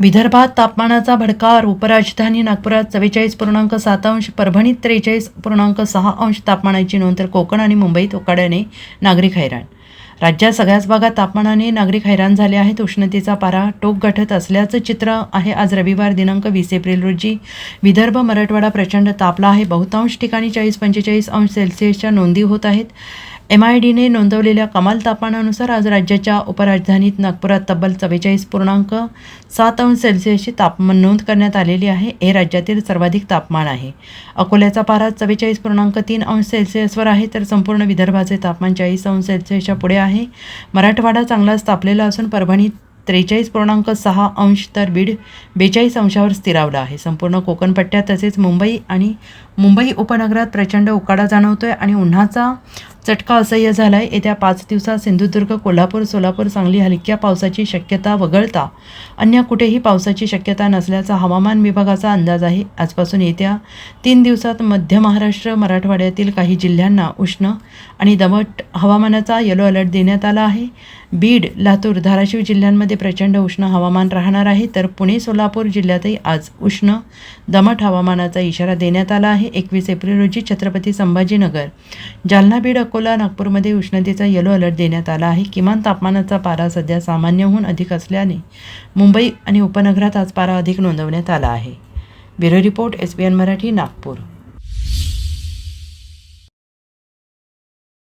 विदर्भात तापमानाचा भडकार उपराजधानी नागपुरात चव्वेचाळीस पूर्णांक सात अंश परभणीत त्रेचाळीस पूर्णांक सहा अंश तापमानाची नोंद तर कोकण आणि मुंबईत उकाड्याने नागरिक हैराण. राज्यात सगळ्याच भागात तापमानाने नागरिक हैराण झाले आहेत. उष्णतेचा पारा टोक गाठत असल्याचं चित्र आहे आज रविवार दिनांक वीस एप्रिल रोजी. विदर्भ मराठवाडा प्रचंड तापला आहे. बहुतांश ठिकाणी चाळीस पंचेचाळीस अंश सेल्सिअसच्या नोंदी होत आहेत. एम आय डीने नोंदवलेल्या कमाल तापमानानुसार आज राज्याच्या उपराजधानीत नागपुरात तब्बल चव्वेचाळीस पूर्णांक सात अंश सेल्सिअसची तापमान नोंद करण्यात आलेली आहे. हे राज्यातील सर्वाधिक तापमान आहे. अकोल्याचा पारा चव्वेचाळीस पूर्णांक तीन अंश सेल्सिअसवर आहे तर संपूर्ण विदर्भाचे तापमान चाळीस अंश सेल्सिअसच्या पुढे आहे. मराठवाडा चांगलाच तापलेला असून परभणीत त्रेचाळीस पूर्णांक सहा अंश तर बीड बेचाळीस अंशावर स्थिरावला आहे. संपूर्ण कोकणपट्ट्यात तसेच मुंबई आणि मुंबई उपनगरात प्रचंड उकाडा जाणवतोय आणि उन्हाचा चटका असह्य झाला आहे येत्या पाच दिवसात सिंधुदुर्ग कोल्हापूर सोलापूर सांगली हलक्या पावसाची शक्यता वगळता अन्य कुठेही पावसाची शक्यता नसल्याचा हवामान विभागाचा अंदाज आहे. आजपासून येत्या तीन दिवसात मध्य महाराष्ट्र मराठवाड्यातील काही जिल्ह्यांना उष्ण आणि दमट हवामानाचा येलो अलर्ट देण्यात आला आहे. बीड लातूर धाराशिव जिल्ह्यांमध्ये प्रचंड उष्ण हवामान राहणार आहे. तर पुणे सोलापूर जिल्ह्यातही आज उष्ण दमट हवामानाचा इशारा देण्यात आला आहे. एकवीस एप्रिल रोजी छत्रपती संभाजीनगर जालना बीड अकोला नागपूरमध्ये उष्णतेचा येलो अलर्ट देण्यात आला आहे. किमान तापमानाचा पारा सध्या सामान्यहून अधिक असल्याने मुंबई आणि उपनगरात आज पारा अधिक नोंदवण्यात आला आहे. Bureau report S B N Marathi Nagpur.